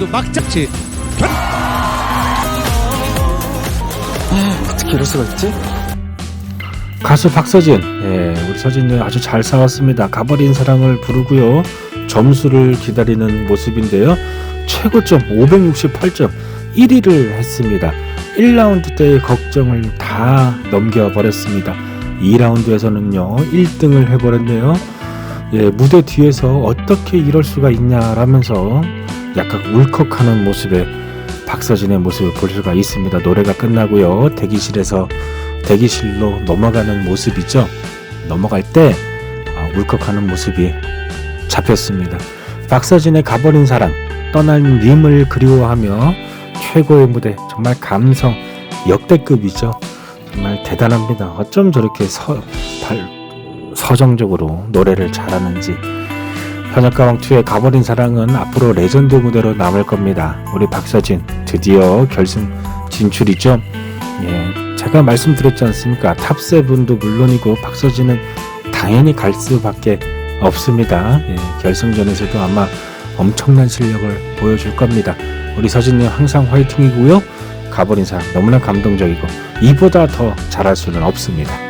2라운드 막작지 어떻게 이럴 수가 있지? 가수 박서진, 예, 우리 서진이 아주 잘 싸웠습니다. 가버린 사랑을 부르고요. 점수를 기다리는 모습인데요. 최고점 568점 1위를 했습니다. 1라운드 때의 걱정을 다 넘겨버렸습니다. 2라운드에서는요, 1등을 해버렸네요. 예, 무대 뒤에서 어떻게 이럴 수가 있냐라면서 약간 울컥하는 모습의 박서진의 모습을 볼 수가 있습니다. 노래가 끝나고요. 대기실에서 대기실로 넘어가는 모습이죠. 넘어갈 때 아, 울컥하는 모습이 잡혔습니다. 박서진의 가버린 사랑, 떠난 님을 그리워하며 최고의 무대, 정말 감성 역대급이죠. 정말 대단합니다. 어쩜 저렇게 서, 발, 서정적으로 노래를 잘하는지. 현역가왕2의 가버린 사랑은 앞으로 레전드 무대로 남을 겁니다. 우리 박서진 드디어 결승 진출이죠. 예, 제가 말씀드렸지 않습니까? 탑세븐도 물론이고 박서진은 당연히 갈 수밖에 없습니다. 예, 결승전에서도 아마 엄청난 실력을 보여줄 겁니다. 우리 서진님 항상 화이팅이고요. 가버린 사랑 너무나 감동적이고 이보다 더 잘할 수는 없습니다.